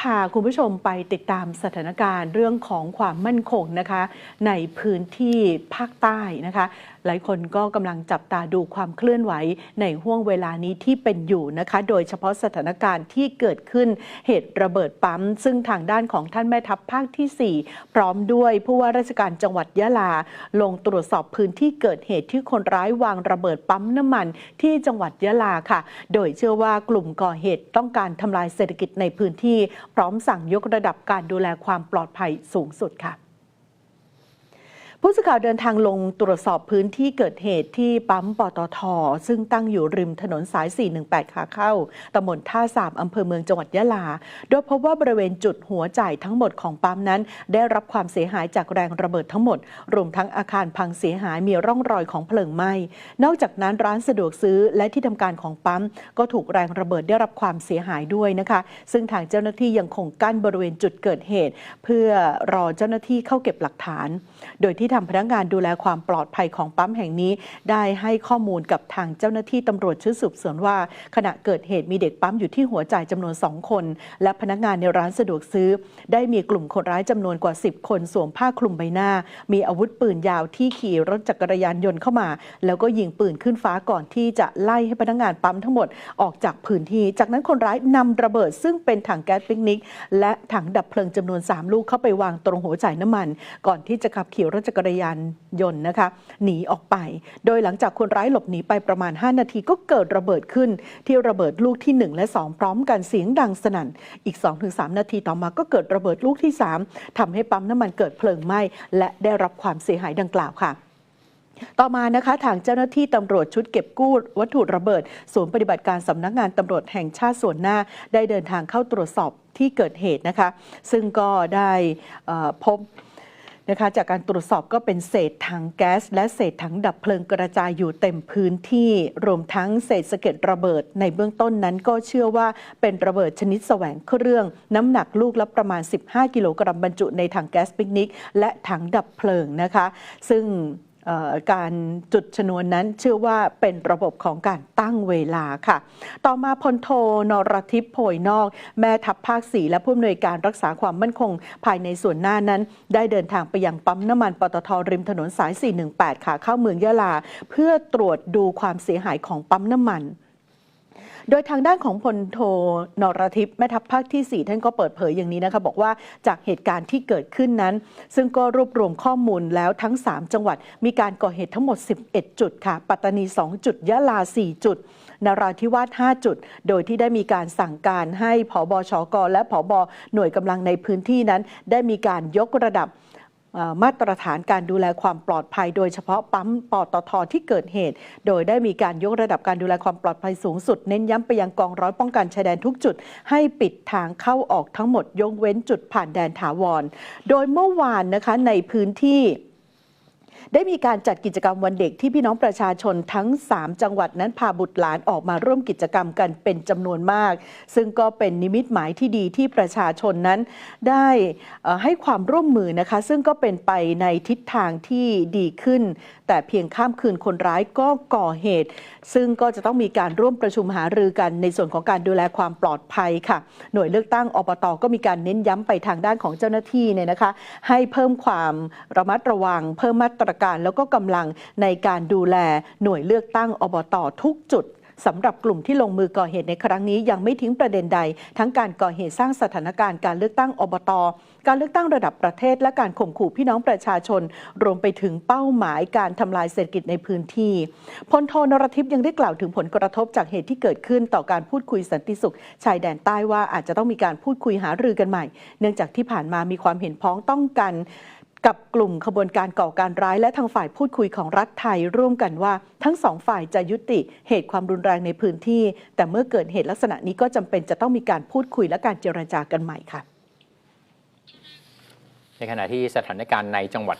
พาคุณผู้ชมไปติดตามสถานการณ์เรื่องของความมั่นคงนะคะ ในพื้นที่ภาคใต้นะคะ หลายคนก็กำลังจับตาดูความเคลื่อนไหวในห่วงเวลานี้ที่เป็นอยู่นะคะ โดยเฉพาะสถานการณ์ที่เกิดขึ้นเหตุระเบิดปั๊ม ซึ่งทางด้านของท่านแม่ทัพภาคที่ 4 พร้อมด้วยผู้ว่าราชการจังหวัดยะลา ลงตรวจสอบพื้นที่เกิดเหตุที่คนร้ายวางระเบิดปั๊มน้ำมันที่จังหวัดยะลาค่ะ โดยเชื่อว่ากลุ่มก่อเหตุต้องการทำลายเศรษฐกิจในพื้นที่พร้อมสั่งยกระดับการดูแลความปลอดภัยสูงสุดค่ะ ผู้สื่อข่าวเดินทางลงตรวจสอบพื้นที่เกิดเหตุที่ปั๊มปตท ซึ่งตั้งอยู่ริมถนนสาย 418 ขาเข้า ตำบลท่าสามอำเภอเมืองจังหวัดยะลา โดยพบว่าบริเวณจุดหัวจ่ายทั้งหมดของปั๊มนั้น ได้รับความเสียหายจากแรงระเบิดทั้งหมด รวมทั้งอาคารพังเสียหายมีร่องรอยของเพลิงไหม้ นอกจากนั้นร้านสะดวกซื้อและที่ทำการของปั๊ม ก็ถูกแรงระเบิดได้รับความเสียหายด้วยนะคะ ซึ่งทางเจ้าหน้าที่ยังคงกั้นบริเวณจุดเกิดเหตุ เพื่อรอเจ้าหน้าที่เข้าเก็บหลักฐาน โดยที่ทำพนักงานดูแลความปลอดภัยของปั๊มแห่งนี้ ได้ให้ข้อมูลกับทางเจ้าหน้าที่ตำรวจชุดสืบสวนว่า ขณะเกิดเหตุมีเด็กปั๊มอยู่ที่หัวใจจำนวน 2 คน และพนักงานในร้านสะดวกซื้อ ได้มีกลุ่มคนร้ายจำนวนกว่า 10 คนสวมผ้าคลุมใบหน้า มีอาวุธปืนยาวที่ขี่รถจักรยานยนต์เข้ามา แล้วก็ยิงปืนขึ้นฟ้าก่อนที่จะไล่ให้พนักงานปั๊มทั้งหมดออกจากพื้นที่ จากนั้นคนร้ายนำระเบิดซึ่งเป็นถังแก๊สปิกนิก และถังดับเพลิงจำนวน 3 ลูกเข้าไปวางตรงหัวจ่ายน้ำมัน ก่อนที่จะขับขี่รถจักรยานยนต์นะคะหนีออกไป โดยหลังจากคนร้ายหลบหนีไปประมาณ 5 นาทีก็เกิดระเบิดขึ้น ที่ระเบิดลูกที่ 1 และ 2 พร้อมกันเสียงดังสนั่น อีก 2-3 นาทีต่อมาก็เกิดระเบิดลูกที่ 3ทำให้ปั๊มน้ำมันเกิดเพลิงไหม้และได้รับความเสียหายดังกล่าวค่ะต่อมานะคะทางเจ้าหน้าที่ตำรวจชุดเก็บกู้วัตถุระเบิดศูนย์ปฏิบัติการสำนักงานตำรวจแห่งชาติส่วนหน้า ได้เดินทางเข้าตรวจสอบที่เกิดเหตุนะคะ ซึ่งก็ได้พบ นะคะจากการตรวจสอบก็เป็นเศษถังแก๊ส และเศษถังดับเพลิงกระจายอยู่เต็มพื้นที่ รวมทั้งเศษสะเก็ดระเบิด ในเบื้องต้นนั้นก็เชื่อว่าเป็นระเบิดชนิดแสวงเครื่อง น้ำหนักลูกละประมาณ 15 กิโลกรัมบรรจุในถังแก๊สปิกนิก และถังดับเพลิงนะคะ ซึ่ง การจุดชนวนนั้นเชื่อว่าเป็นระบบของการตั้งเวลาค่ะ ต่อมาพลโทนรทิพย์โพยนอก แม่ทัพภาคสีและผู้อำนวยการรักษาความมั่นคง ภายในส่วนหน้านั้น ได้เดินทางไปยังปั๊มน้ำมันปตทริมถนนสาย 418 ขาเข้าเมืองยะลา เพื่อตรวจดูความเสียหายของปั๊มน้ำมัน โดยทางด้านของพลโทนรทิพย์แม่ทัพภาคที่ 4 ท่านก็เปิดเผยอย่างนี้นะคะบอกว่าจากเหตุการณ์ที่เกิดขึ้นนั้น ซึ่งก็รวบรวมข้อมูลแล้วทั้ง 3 จังหวัด มีการก่อเหตุทั้งหมด 11 จุดค่ะ ปัตตานี 2 จุดยะลา 4 จุดนราธิวาส 5 จุด โดยที่ได้มีการสั่งการให้ผบชกและผบหน่วยกำลังในพื้นที่นั้น ได้มีการยกระดับ มาตรฐานการดูแลความปลอดภัย โดยเฉพาะปั๊มปตทที่เกิดเหตุ โดยได้มีการยกระดับการดูแลความปลอดภัยสูงสุด เน้นย้ำไปยังกองร้อยป้องกันชายแดนทุกจุด ให้ปิดทางเข้าออกทั้งหมดยกเว้นจุดผ่านแดนถาวร โดยเมื่อวานนะคะในพื้นที่ ได้มีการจัดกิจกรรมวันเด็กที่พี่น้องประชาชนทั้ง 3 จังหวัดนั้นพาบุตรหลานออกมาร่วมกิจกรรมกันเป็นจำนวนมาก ซึ่งก็เป็นนิมิตหมายที่ดีที่ประชาชนนั้นได้ให้ความร่วมมือนะคะ ซึ่งก็เป็นไปในทิศทางที่ดีขึ้น แต่เพียงข้ามคืนคนร้ายก็ก่อเหตุ ซึ่งก็จะต้องมีการร่วมประชุมหารือกันในส่วนของการดูแลความปลอดภัยค่ะ หน่วยเลือกตั้งอบตก็มีการเน้นย้ำไปทางด้านของเจ้าหน้าที่เนี่ยนะคะ ให้เพิ่มความระมัดระวังเพิ่มมาตรการแล้วก็กำลังในการดูแลหน่วยเลือกตั้งอบตทุกจุดสำหรับกลุ่มที่ลงมือก่อเหตุในครั้งนี้ยังไม่ทิ้งประเด็นใด ทั้งการก่อเหตุสร้างสถานการณ์การเลือกตั้งอบต การเลือกตั้งระดับประเทศ และการข่มขู่พี่น้องประชาชน รวมไปถึงเป้าหมายการทำลายเศรษฐกิจในพื้นที่พลโทนรทิพย์ยังได้กล่าวถึงผลกระทบจากเหตุที่เกิดขึ้นต่อการพูดคุยสันติสุข ชายแดนใต้ว่าอาจจะต้องมีการพูดคุยหารือกันใหม่ เนื่องจากที่ผ่านมามีความเห็นพ้องต้องกัน กับกลุ่มขบวนการก่อการร้ายและทางฝ่ายพูดคุยของรัฐไทยร่วมกันว่า ทั้งสองฝ่ายจะยุติเหตุความรุนแรงในพื้นที่ แต่เมื่อเกิดเหตุลักษณะนี้ก็จำเป็นจะต้องมีการพูดคุยและการเจรจากันใหม่ค่ะ ในขณะที่สถานการณ์ในจังหวัด